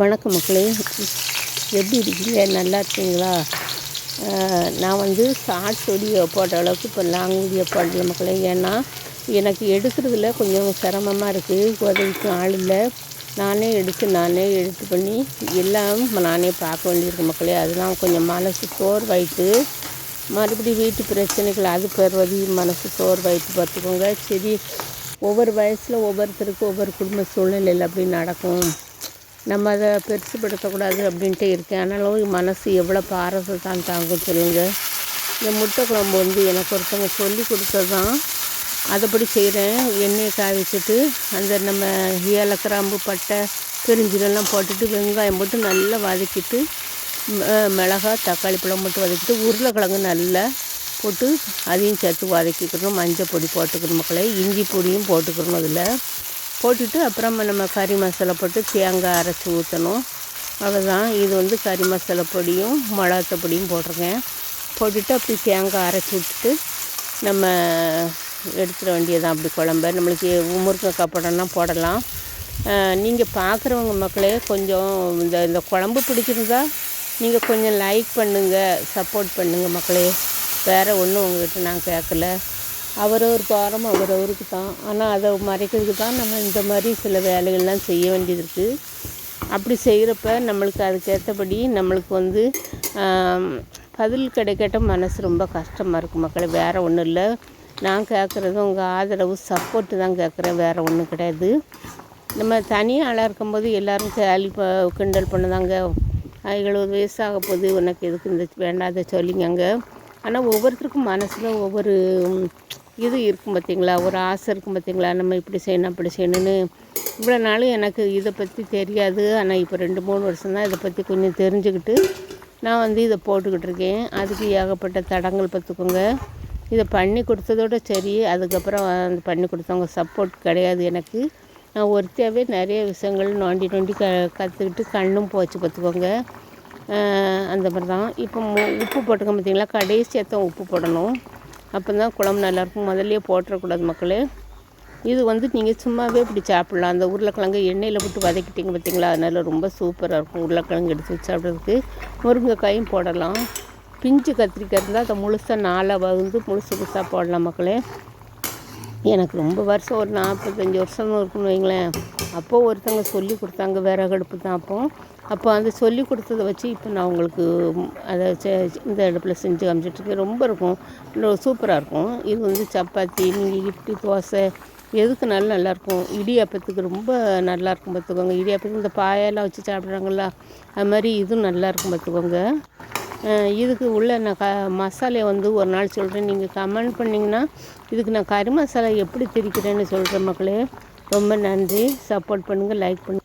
வணக்கம் மக்களே. எப்படி இருக்கீங்க? நல்லா இருக்கீங்களா? நான் வந்து ஷார்ட் வீடியோ போட்ட அளவுக்கு இப்போ லாங் வீடியோ போடல மக்களே. ஏன்னா எனக்கு எடுக்கிறதுல கொஞ்சம் சிரமமாக இருக்குது உதவிக்கும் ஆள் இல்லை. நானே எடுத்து நானே எடுத்து பண்ணி எல்லாம் நானே பார்க்க வேண்டியிருக்கு மக்களே. அதெல்லாம் கொஞ்சம் மனசு சோர்வாயிட்டு மறுபடியும் வீட்டு பிரச்சனைகள் அது பெறுவது மனசு சோர்வாயிட்டு பார்த்துக்கோங்க. சரி ஒவ்வொரு வயசில் ஒவ்வொருத்தருக்கும் ஒவ்வொரு குடும்ப சூழ்நிலையில் அப்படி நடக்கும். நம்ம அதை பெருசுப்படுத்தக்கூடாது அப்படின்ட்டு இருக்கேன். ஆனாலும் மனசு எவ்வளோ பாரத்தை தான் தாங்கும் சொல்லுங்கள் இந்த முட்டை குழம்பு வந்து எனக்கு ஒருத்தவங்க சொல்லி கொடுத்தது தான். அதைப்படி செய்கிறேன். எண்ணெயை காய வச்சுட்டு அந்த நம்ம ஏலக்கிராம்பு பட்டை பெருஞ்சீரெல்லாம் போட்டுட்டு வெங்காயம் போட்டு நல்லா வதக்கிட்டு மிளகா தக்காளி பழம் போட்டு வதக்கிட்டு உருளைக்கிழங்கு நல்லா போட்டு அதையும் சேர்த்து வதக்கிக்கணும். மஞ்சள் பொடி போட்டுக்கணும் மக்களை. இஞ்சி பொடியும் போட்டுக்கணும் அதில். போட்டுட்டு அப்புறம் நம்ம கறி மசாலா போட்டு தேங்காய் அரைச்சி ஊற்றணும் அவ்வளோதான் இது வந்து கறி மசாலா பொடியும் மிளகாத்த பொடியும் போட்டிருக்கேன். போட்டுட்டு அப்படி தேங்காய் அரைச்சி விட்டுட்டு நம்ம எடுத்துட வேண்டியதான் அப்படி குழம்ப. நம்மளுக்கு முருங்கைக்காய் படம்லாம் போடலாம். நீங்கள் பார்க்குறவங்க மக்களே கொஞ்சம் இந்த இந்த குழம்பு பிடிச்சிருந்தா நீங்கள் கொஞ்சம் லைக் பண்ணுங்கள் சப்போர்ட் பண்ணுங்கள் மக்களே. வேறு ஒன்றும் உங்கள்கிட்ட நான் கேட்கல அவரவர் பாரம் அவரவருக்கு தான். ஆனால் அதை மறைக்கிறதுக்கு தான் நம்ம இந்த மாதிரி சில வேலைகள்லாம் செய்ய வேண்டியது இருக்குது அப்படி செய்கிறப்ப நம்மளுக்கு அதுக்கேற்றபடி நம்மளுக்கு வந்து பதில் கிடைக்கட்ட மனசு ரொம்ப கஷ்டமாக இருக்குது மக்களை. வேறு ஒன்றும் இல்லை. நான் கேட்குறது உங்கள் ஆதரவு சப்போர்ட்டு தான் கேட்குறேன் வேறு ஒன்றும் கிடையாது. நம்ம தனியாக ஆளாக இருக்கும்போது எல்லோரும் கேள்வி ப கிண்டல் பண்ணுதாங்க. எழுபது வயசாக போகுது உனக்கு எதுக்கு இந்த வேண்டாத சொல்லிங்க ஆனால் ஒவ்வொருத்தருக்கும் மனசில் ஒவ்வொரு இது இருக்கும் பார்த்திங்களா ஒரு ஆசை இருக்கும் பார்த்திங்களா நம்ம இப்படி செய்யணும் அப்படி செய்யணும்னு. இவ்வளோ நாளும் எனக்கு இதை பற்றி தெரியாது. ஆனால் இப்போ ரெண்டு மூணு வருஷம் தான் இதை பற்றி கொஞ்சம் தெரிஞ்சுக்கிட்டு நான் வந்து இதை போட்டுக்கிட்டு இருக்கேன். அதுக்கு ஏகப்பட்ட தடங்கள் பார்த்துக்கோங்க. இதை பண்ணி கொடுத்ததோட சரி. அதுக்கப்புறம் அந்த பண்ணி கொடுத்தவங்க சப்போர்ட் கிடையாது எனக்கு. நான் ஒருத்தியாகவே நிறைய விஷயங்கள் நோண்டி நோண்டி க கற்றுக்கிட்டு கண்ணும் போச்சு பார்த்துக்கோங்க. அந்த மாதிரி தான். இப்போ உப்பு போட்டுக்க பார்த்தீங்களா கடைசியாக தான் உப்பு போடணும். அப்போ தான் குழம்பு நல்லாயிருக்கும் முதல்லையே போட்டுறக்கூடாது மக்களே. இது வந்து நீங்கள் சும்மாவே இப்படி சாப்பிட்லாம். அந்த உருளைக்கிழங்கு எண்ணெயில் போட்டு வதக்கிட்டீங்க பார்த்தீங்களா? அதனால் ரொம்ப சூப்பராக இருக்கும். உருளைக்கிழங்கு எடுத்து வச்சு சாப்பிட்றதுக்கு முருங்கைக்காயும் போடலாம். பிஞ்சு கத்திரிக்காய் இருந்தால் அதை முழுசாக நாளாக வந்து முழுசு முழுசாக போடலாம் மக்களே. எனக்கு ரொம்ப வருஷம் ஒரு நாற்பத்தஞ்சி வருஷம் இருக்குன்னு வைங்களேன். அப்போது ஒருத்தவங்க சொல்லி கொடுத்தாங்க விறகு அடுப்பு தான் அப்போ. அப்போ அந்த சொல்லி கொடுத்ததை வச்சு இப்போ நான் உங்களுக்கு அதை இந்த அடுப்பில் செஞ்சு காமிச்சிட்ருக்கேன். ரொம்ப இருக்கும். சூப்பராக இருக்கும். இது வந்து சப்பாத்தி நீங்கள் இட்லி தோசை. எதுக்கு நல்லா நல்லாயிருக்கும் இடியாப்பத்துக்கு ரொம்ப நல்லாயிருக்கும் பார்த்துக்கோங்க. இடியாப்பத்துக்கு இந்த பாயெல்லாம் வச்சு சாப்பிட்றாங்களா அது மாதிரி இதுவும் நல்லாயிருக்கும் பார்த்துக்கோங்க. இதுக்கு உள்ள நான் க மசாலையை வந்து ஒரு நாள் சொல்கிறேன் நீங்கள் கமெண்ட் பண்ணிங்கன்னா இதுக்கு நான் கறி மசாலா எப்படி திரிக்கிறேன்னு சொல்கிறேன் மக்களே. ரொம்ப நன்றி. சப்போர்ட் பண்ணுங்கள் லைக் பண்ணுங்கள்